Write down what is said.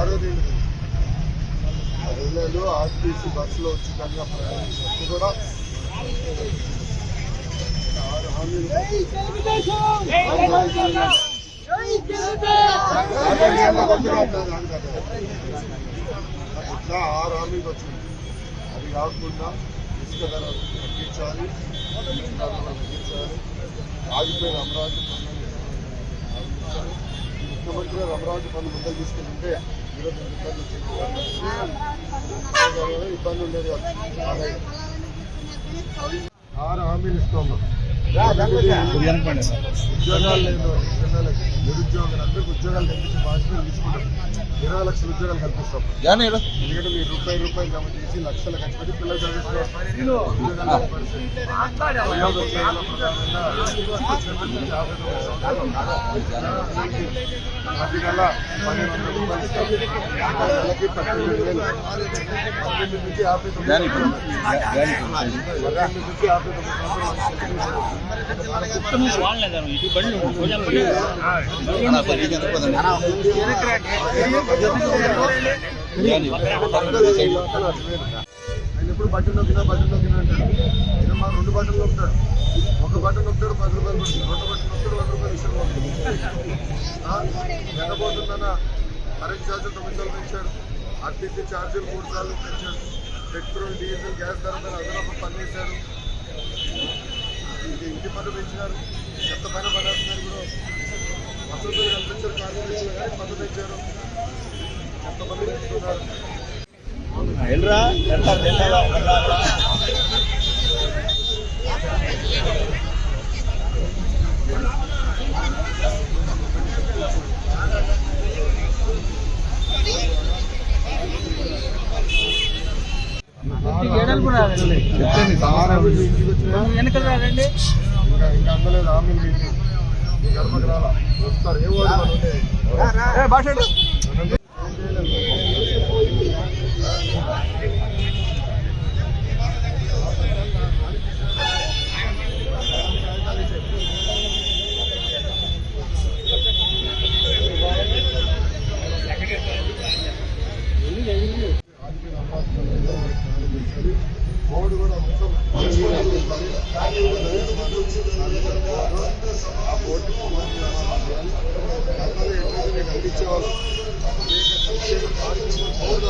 ఆరో తేదీ ఆర్టీసీ బస్సులో ఉచితంగా ప్రయాణించినట్టు కూడా ఆరు ఇట్లా ఆరు హామీకి వచ్చింది అది కాకుండా ఇసుక ధరలు తగ్గించాలి తగ్గించాలి. ఆగిపోయిన అమరావతి పనులు ముఖ్యమంత్రి అమరావతి పనులు ముందలు తీసుకుంటుంటే ఈరోజు ఇబ్బంది ఇబ్బంది ఉండేది. ఆరు హామీలు ఇస్తాం ఉద్యోగాలు లేదు పిల్లలకి ఉద్యోగాలు కల్పించే బాధ్యత తీసుకుంటాం ఇరవై లక్షల ఉద్యోగాలు కల్పిస్తాం ఎందుకంటే మీరు రూపాయి రూపాయలు జమ చేసి లక్షలు ఖర్చు పెట్టి పిల్లలు చదివిస్తున్నారు నెల పన్నెండు వందల రూపాయలు ఇస్తాం. నెలకి పద్దెనిమిది వేలు పద్దెనిమిది నుంచి యాభై తొమ్మిది పద్దెనిమిది నుంచి యాభై తొమ్మిది ఆయన ఎప్పుడు బట్టలు నొక్కినా బట్టలు నొక్కినా అంటాడు ఈయన మా రెండు బట్టలు నొక్కుతాడు ఒక బట్టలు నొక్కుతాడు పది రూపాయలు పడుతుంది రెండు బట్టలు నొక్కుతాడు వంద రూపాయలు ఇష్టం పడుతుంది ఎండబోతుందన్న కరెంట్ ఛార్జీలు తొమ్మిది సార్లు పెంచాడు ఆర్టీసీ ఛార్జీలు మూడు సార్లు పెంచాడు పెట్రోల్ డీజిల్ గ్యాస్ ధర మీద అదనపు పనిచేశాడు పన్ను పెంచినారు. ఎంత పైన పడేస్తున్నారు కూడా వసతులు కల్పించారు కార్మికులు కానీ పన్ను పెంచారు. ఎంతమంది పెంచుతున్నారు వెనక రాదండి. ఇంకా ఇంకా అందలేదు హామీలు మీకు వస్తారు. ఏ ఓడి to us.